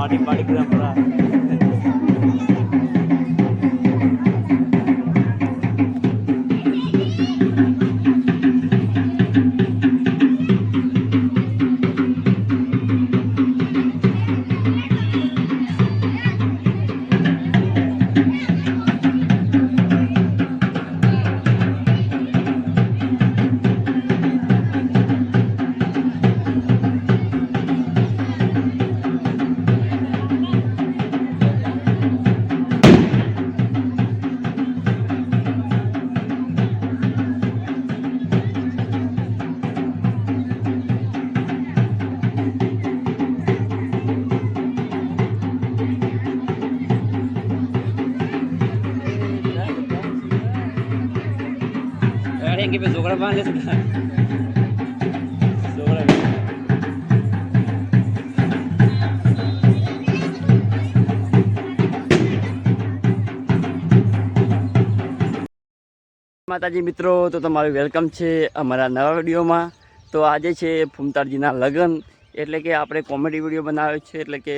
மாடி மாடிக்கு தான் પરા અરે કે ભાઈ છોકરા બાંધે માતાજી મિત્રો, તો તમારું વેલકમ છે અમારા નવા વિડીયોમાં. તો આજે છે ફૂમતારજીના લગ્ન. એટલે કે આપણે કોમેડી વીડિયો બનાવ્યો છે, એટલે કે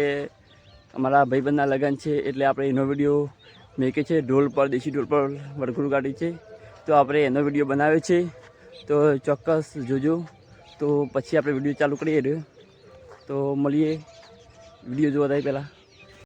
અમારા ભાઈબંધના લગ્ન છે, એટલે આપણે એનો વીડિયો મેં કે છે ઢોલ પર, દેશી ઢોલ પર વડઘોડું કાઢી છે. તો આપણે એનો વીડિયો બનાવ્યો છે. તો ચોક્કસ જોજો. તો પછી આપણે વીડિયો ચાલુ કરીએ. તો મળીએ. વીડિયો જોવા થાય પહેલાં.